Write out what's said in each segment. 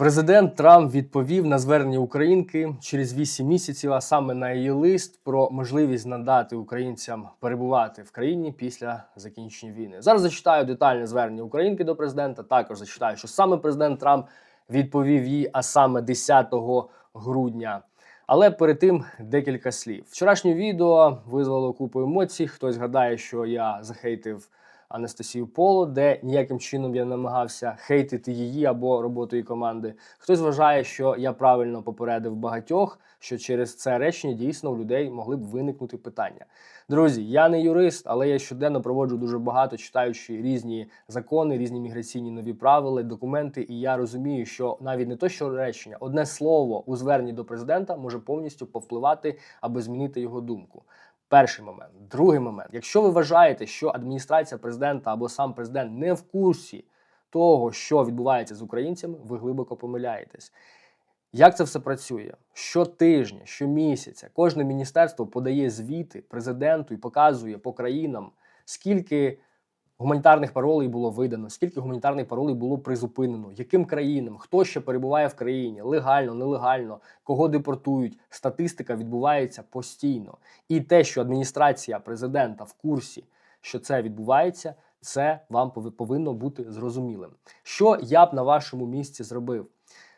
Президент Трамп відповів на звернення Українки через 8 місяців, а саме на її лист про можливість надати українцям перебувати в країні після закінчення війни. Зараз зачитаю детальне звернення Українки до президента. Також зачитаю, що саме президент Трамп відповів їй, а саме 10 грудня. Але перед тим декілька слів. Вчорашнє відео визвало купу емоцій. Хтось гадає, що я захейтив Анастасію Поло, де ніяким чином я намагався хейтити її або роботу її команди. Хтось вважає, що я правильно попередив багатьох, що через це речення дійсно у людей могли б виникнути питання. Друзі, я не юрист, але я щоденно проводжу дуже багато, читаючи різні закони, різні міграційні нові правила, документи. І я розумію, що навіть не то, що речення, одне слово у зверненні до президента може повністю повпливати або змінити його думку. Перший момент, другий момент. Якщо ви вважаєте, що адміністрація президента або сам президент не в курсі того, що відбувається з українцями, ви глибоко помиляєтесь. Як це все працює? Щотижня, щомісяця, кожне міністерство подає звіти президенту і показує по країнам, скільки гуманітарних паролей було видано, скільки гуманітарних паролей було призупинено, яким країнам, хто ще перебуває в країні, легально, нелегально, кого депортують. Статистика відбувається постійно. І те, що адміністрація президента в курсі, що це відбувається, це вам пови- повинно бути зрозумілим. Що я б на вашому місці зробив?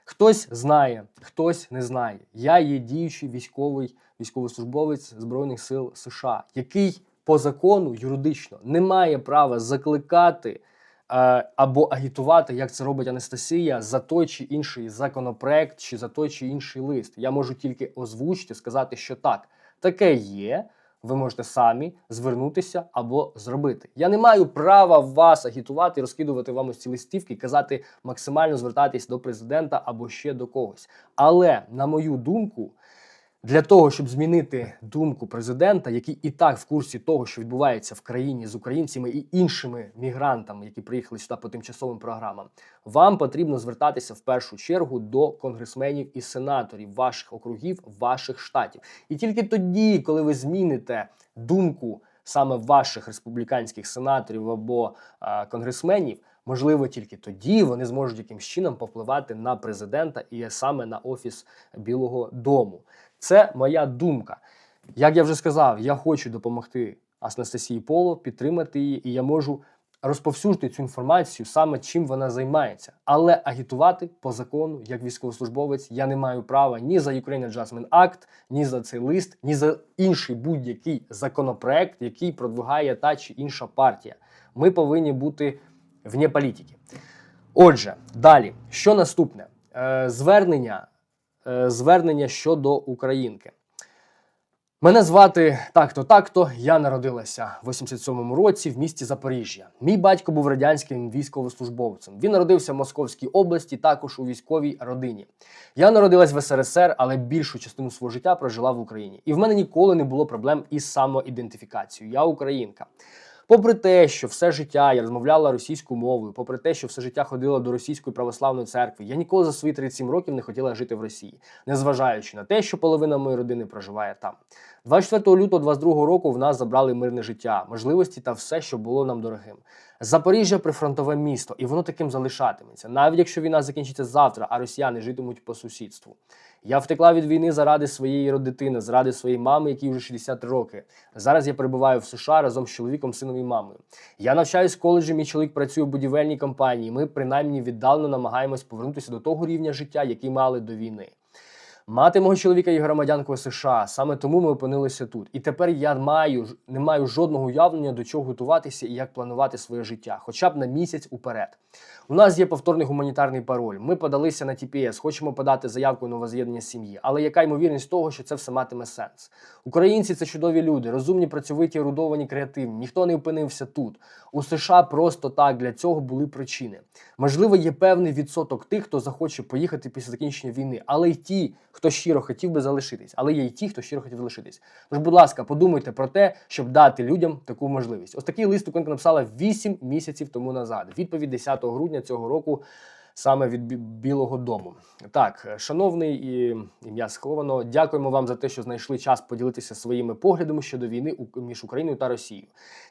Хтось знає, хтось не знає. Я є діючий військовий військовослужбовець Збройних сил США, який по закону юридично не має права закликати е, або агітувати, як це робить Анастасія, за той чи інший законопроект чи за той чи інший лист. Я можу тільки озвучити, сказати, що так, таке є. Ви можете самі звернутися або зробити. Я не маю права вас агітувати, розкидувати вам ось ці листівки, казати максимально звертатись до президента або ще до когось. Але на мою думку, для того, щоб змінити думку президента, який і так в курсі того, що відбувається в країні з українцями і іншими мігрантами, які приїхали сюди по тимчасовим програмам, вам потрібно звертатися в першу чергу до конгресменів і сенаторів ваших округів, ваших штатів. І тільки тоді, коли ви зміните думку саме ваших республіканських сенаторів або а, конгресменів, можливо, тільки тоді вони зможуть якимсь чином попливати на президента і саме на офіс Білого Дому. Це моя думка. Як я вже сказав, я хочу допомогти Анастасії Поло, підтримати її, і я можу розповсюджити цю інформацію саме чим вона займається. Але агітувати по закону, як військовослужбовець, я не маю права ні за Ukraine Adjustment Act, ні за цей лист, ні за інший будь-який законопроект, який продвигає та чи інша партія. Ми повинні бути вне політики. Отже, далі, що наступне? Е, звернення, е, звернення щодо Українки. Мене звати так-то, так-то. Я народилася в 87-му році в місті Запоріжжя. Мій батько був радянським військовослужбовцем. Він народився в Московській області, також у військовій родині. Я народилась в СРСР, але більшу частину свого життя прожила в Україні. І в мене ніколи не було проблем із самоідентифікацією. Я українка. Попри те, що все життя я розмовляла російською мовою, попри те, що все життя ходила до російської православної церкви, я ніколи за свої 37 років не хотіла жити в Росії, незважаючи на те, що половина моєї родини проживає там. 24 лютого 22 року в нас забрали мирне життя, можливості та все, що було нам дорогим. Запоріжжя прифронтове місто, і воно таким залишатиметься, навіть якщо війна закінчиться завтра, а росіяни житимуть по сусідству. Я втекла від війни заради своєї родитини, заради своєї мами, якій вже 60 роки. Зараз я перебуваю в США разом з чоловіком, сином і мамою. Я навчаюсь в коледжі, мій чоловік працює в будівельній компанії. Ми принаймні віддалено намагаємось повернутися до того рівня життя, який мали до війни. Мати мого чоловіка є громадянкою США. Саме тому ми опинилися тут. І тепер я маю не маю жодного уявлення до чого готуватися і як планувати своє життя, хоча б на місяць уперед. У нас є повторний гуманітарний пароль. Ми подалися на TPS, хочемо подати заявку на воз'єднання сім'ї. Але яка ймовірність того, що це все матиме сенс? Українці це чудові люди, розумні, працьовиті, ерудовані, креативні. Ніхто не опинився тут. У США просто так для цього були причини. Можливо, є певний відсоток тих, хто захоче поїхати після закінчення війни, але й ті, хто щиро хотів би залишитись, але є й ті, хто щиро хотів залишитись. Тож, будь ласка, подумайте про те, щоб дати людям таку можливість. Ось такий лист Уконка написала 8 місяців тому назад. Відповідь 10 грудня цього року саме від Білого Дому. Так, шановний і ім'я сховано, дякуємо вам за те, що знайшли час поділитися своїми поглядами щодо війни між Україною та Росією.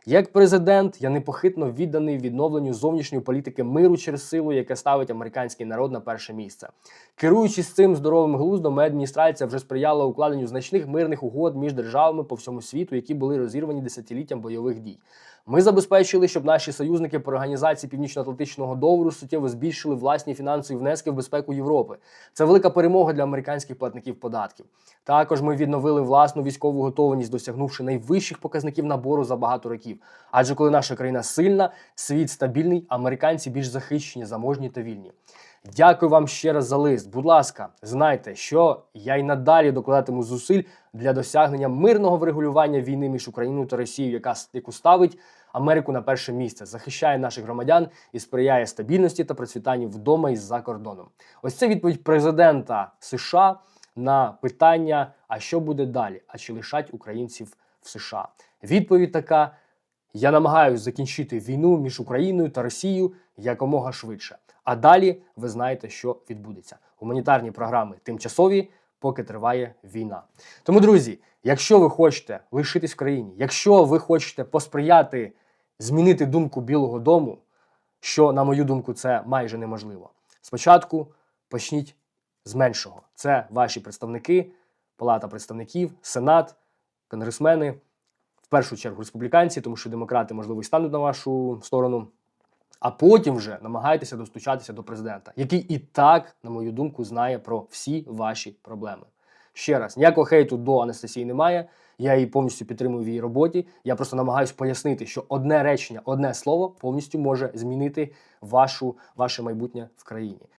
Як президент, я непохитно відданий відновленню зовнішньої політики миру через силу, яке ставить американський народ на перше місце. Керуючись цим здоровим глуздом, моя адміністрація вже сприяла укладенню значних мирних угод між державами по всьому світу, які були розірвані десятиліттям бойових дій. Ми забезпечили, щоб наші союзники по організації Північно-Атлантичного договору суттєво збільшили власні фінансові внески в безпеку Європи. Це велика перемога для американських платників податків. Також ми відновили власну військову готовність, досягнувши найвищих показників набору за багато років. Адже коли наша країна сильна, світ стабільний, американці більш захищені, заможні та вільні. Дякую вам ще раз за лист. Будь ласка, знайте, що я й надалі докладатиму зусиль для досягнення мирного врегулювання війни між Україною та Росією, яка яку ставить Америку на перше місце, захищає наших громадян і сприяє стабільності та процвітанню вдома і за кордоном. Ось це відповідь президента США на питання: а що буде далі? А чи лишать українців в США? Відповідь така: я намагаюся закінчити війну між Україною та Росією якомога швидше. А далі ви знаєте, що відбудеться. Гуманітарні програми тимчасові, поки триває війна. Тому, друзі, якщо ви хочете лишитись в країні, якщо ви хочете посприяти змінити думку Білого Дому, що, на мою думку, це майже неможливо. Спочатку почніть з меншого. Це ваші представники, Палата представників, Сенат, конгресмени, в першу чергу республіканці, тому що демократи, можливо, і стануть на вашу сторону. А потім вже намагайтеся достучатися до президента, який і так, на мою думку, знає про всі ваші проблеми. Ще раз, ніякого хейту до Анастасії немає. Я її повністю підтримую в її роботі. Я просто намагаюся пояснити, що одне речення, одне слово повністю може змінити вашу, ваше майбутнє в країні.